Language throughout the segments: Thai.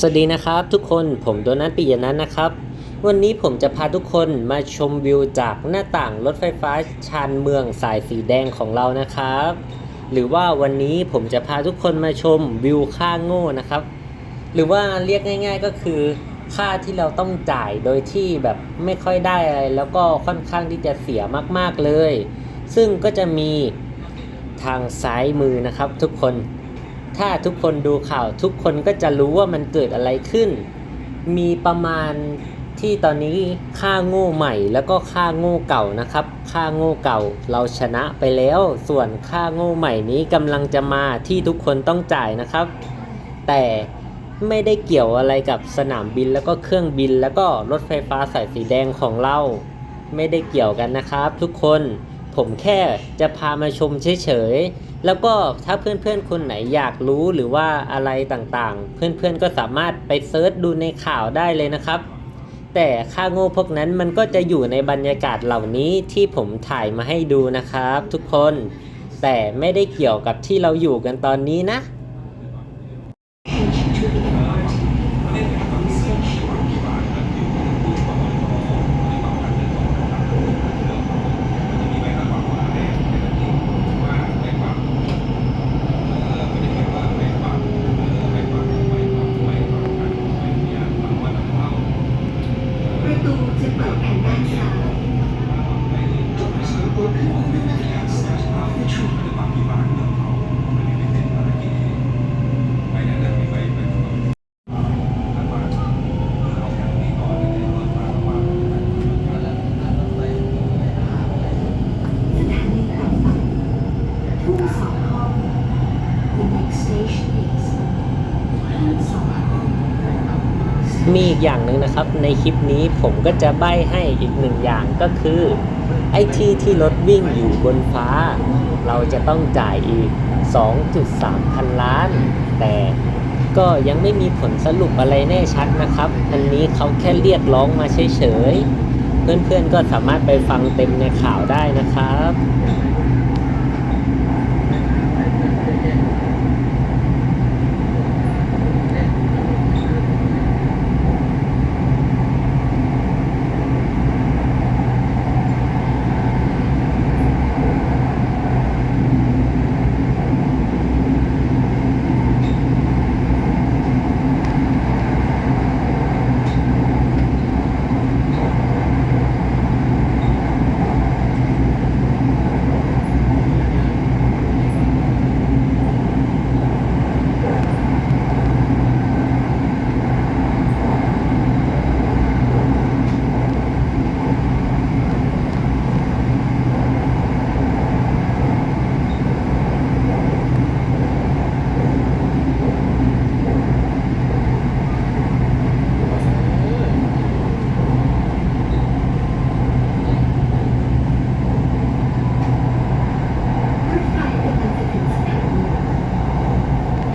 สวัสดีนะครับทุกคนผมโดนัทปิยนันท์นะครับ วันนี้ผมจะพาทุกคนมาชมวิวจากหน้าต่างรถไฟฟ้าชานเมืองสายสีแดงของเรานะครับ หรือว่าวันนี้ผมจะพาทุกคนมาชมวิวค่าโง่นะครับ หรือว่าเรียกง่าย ๆก็คือ ค่าที่เราต้องจ่ายโดยที่แบบไม่ค่อยได้อะไรแล้วก็ค่อนข้างที่จะเสียมากๆเลย ซึ่งก็จะมีทางซ้ายมือนะครับทุกคน ถ้าทุกคนดูข่าวทุกคนก็จะรู้ว่ามันเกิดอะไรขึ้น มีประมาณที่ตอนนี้ค่าโง่ใหม่แล้วก็ค่าโง่เก่านะครับ ค่าโง่เก่าเราชนะไปแล้ว ส่วนค่าโง่ใหม่นี้กำลังจะมาที่ทุกคนต้องจ่ายนะครับ แต่ไม่ได้เกี่ยวอะไรกับสนามบินแล้วก็เครื่องบิน แล้วก็รถไฟฟ้าสายสีแดงของเรา ไม่ได้เกี่ยวกันนะครับ ทุกคน ผมแค่จะพามาชมเฉยๆ แล้วก็ถ้าเพื่อนๆ คนไหนอยากรู้หรือว่าอะไรต่างๆ เพื่อนๆ ก็สามารถไปเซิร์ชดูในข่าวได้เลยนะครับ แต่ค่าโง่พวกนั้นมันก็จะอยู่ในบรรยากาศเหล่านี้ที่ผมถ่ายมาให้ดูนะครับ ทุกคน แต่ไม่ได้เกี่ยวกับที่เราอยู่กันตอนนี้นะประตูจะเปิดทางด้านซ้าย Doors will open on the left-hand side of the train. สถานีต่อไปทุ่งสองห้อง The next station is ทุ่งสองห้อง มีอีกอย่างหนึ่งนะครับ ในคลิปนี้ผมก็จะใบ้ให้อีกหนึ่งอย่างก็คือ ไอ้ที่ที่รถวิ่งอยู่บนฟ้า เราจะต้องจ่ายอีก 2.3 พันล้าน แต่ก็ยังไม่มีผลสรุปอะไรแน่ชัดนะครับ อันนี้เขาแค่เรียกร้องมาเฉยๆ เพื่อนๆก็สามารถไปฟังเต็มในข่าวได้นะครับ รถไฟกำลังจะถึงสถานี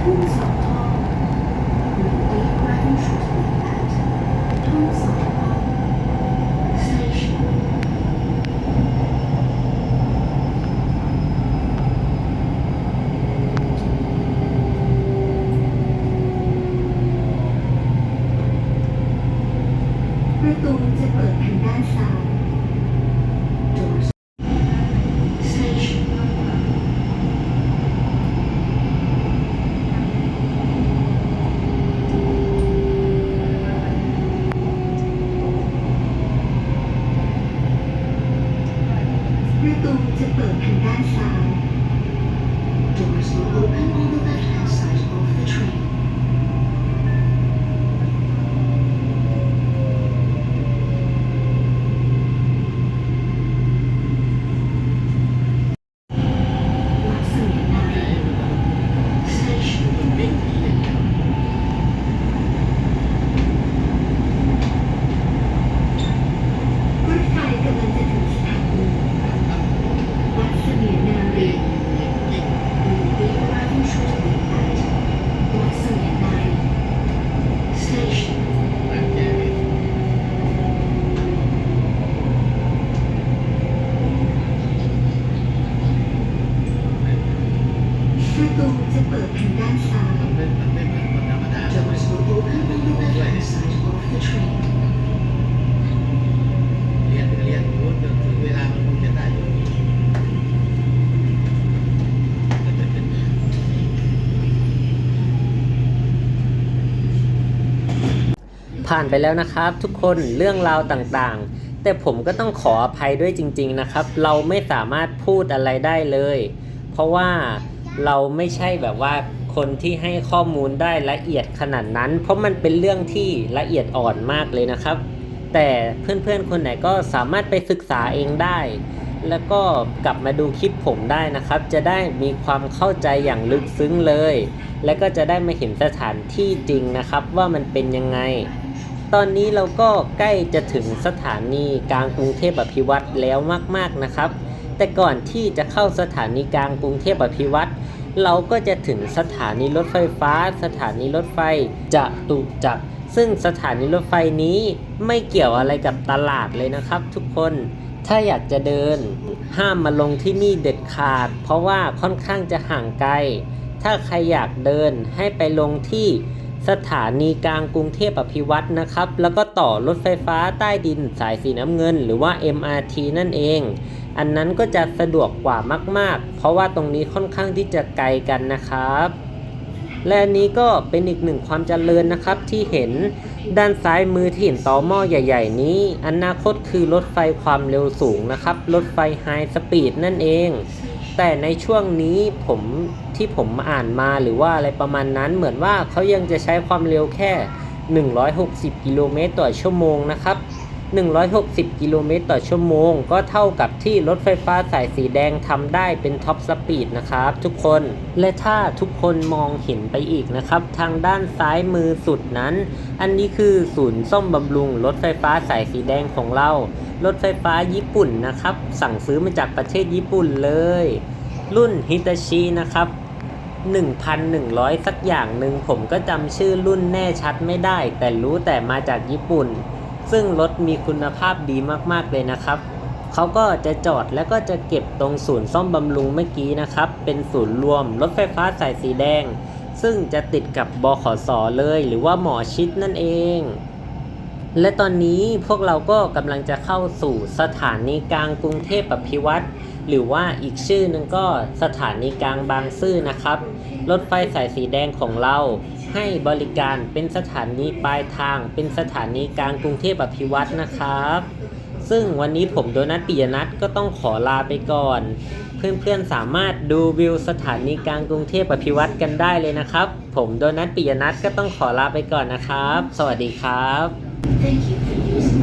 ทุ่งสองห้อง We leave driving shortly at ทุ่งสองห้อง Station ประ ตูจะเปิดทางด้านซ้าย Doors Station ประตูจะเปิดทางด้านซ้าย Doors will open on the left-hand side of the train. ม ผ่านไปแล้วนะครับ ทุกคนเรื่องราวต่างๆ แต่ผมก็ต้องขออภัยด้วยจริง ๆนะครับ เราไม่สามารถพูดอะไรได้เลย เพราะว่าเราไม่ใช่แบบว่าคนที่ให้ข้อมูลได้ละเอียดขนาดนั้น เพราะมันเป็นเรื่องที่ละเอียดอ่อนมากเลยนะครับ แต่เพื่อนๆคนไหนก็สามารถไปศึกษาเองได้ แล้วก็กลับมาดูคลิปผมได้นะครับ จะได้มีความเข้าใจอย่างลึกซึ้งเลย และก็จะได้มาเห็นสถานที่จริงนะครับ ว่ามันเป็นยังไง ตอนนี้เราก็ใกล้จะถึงสถานีกลางกรุงเทพอภิวัตรแล้วมาก ๆนะครับ แต่ก่อนที่จะเข้าสถานีกลางกรุงเทพอภิวัตรเราก็จะถึงสถานีรถไฟฟ้า สถานีรถไฟจะตุจักรซึ่งสถานีรถไฟนี้ไม่เกี่ยวอะไรกับตลาดเลยนะครับทุกคนถ้าอยากจะเดินห้ามมาลงที่นี่เด็ดขาด เพราะว่าค่อนข้างจะห่างไกล ถ้าใครอยากเดินให้ไปลงที่ สถานีกลางกรุงเทพอภิวัตรนะครับ แล้วก็ต่อรถไฟฟ้าใต้ดินสายสีน้ำเงิน หรือว่า MRT นั่นเอง อันนั้นก็จะสะดวกกว่ามาก ๆ เพราะว่าตรงนี้ค่อนข้างที่จะไกลกันนะครับ และนนี้ก็เป็นอีกหนึ่งความเจริญนะครับที่เห็นด้านซ้ายมือที่เห็นต่อหม้อใหญ่ ๆ นี้ อนาคตคือรถไฟความเร็วสูงนะครับ รถไฟไฮสปีดนั่นเอง แต่ในช่วงนี้ผมที่ผมอ่านมาหรือว่าอะไรประมาณนั้นเหมือนว่าเขายังจะใช้ความเร็วแค่ 160 กิโลเมตรต่อชั่วโมงนะครับ 160 กิโลเมตรต่อชั่วโมง ก็เท่ากับที่รถไฟฟ้าสายสีแดงทำได้เป็นท็อปสปีดนะครับทุกคน และถ้าทุกคนมองเห็นไปอีกนะครับ ทางด้านซ้ายมือสุดนั้น อันนี้คือศูนย์ซ่อมบำรุงรถไฟฟ้าสายสีแดงของเรา รถไฟฟ้าญี่ปุ่นนะครับ สั่งซื้อมาจากประเทศญี่ปุ่นเลย รุ่นฮิตาชินะครับ1,100 สักอย่างหนึ่งผมก็จำชื่อรุ่นแน่ชัดไม่ได้ แต่รู้แต่มาจากญี่ปุ่น ซึ่งรถมีคุณภาพดีมากๆเลยนะครับเขาก็จะจอดแล้วก็จะเก็บตรงศูนย์ซ่อมบำรุงเมื่อกี้นะครับ เป็นศูนย์รวมรถไฟฟ้าสายสีแดง ซึ่งจะติดกับบขสเลย หรือว่าหมอชิดนั่นเอง และตอนนี้พวกเราก็กำลังจะเข้าสู่สถานีกลางกรุงเทพอภิวัตรหรือว่าอีกชื่อนึงก็สถานีกลางบางซื่อนะครับ รถไฟสายสีแดงของเรา ให้บริการเป็นสถานีปลายทาง เป็นสถานีกลางกรุงเทพอภิวัตรนะครับ ซึ่งวันนี้ผมโดนัทปิยนัทก็ต้องขอลาไปก่อน เพื่อนๆสามารถดูวิวสถานีกลางกรุงเทพอภิวัตรกันได้เลยนะครับ ผมโดนัทปิยนัทก็ต้องขอลาไปก่อนนะครับ สวัสดีครับ Thank you for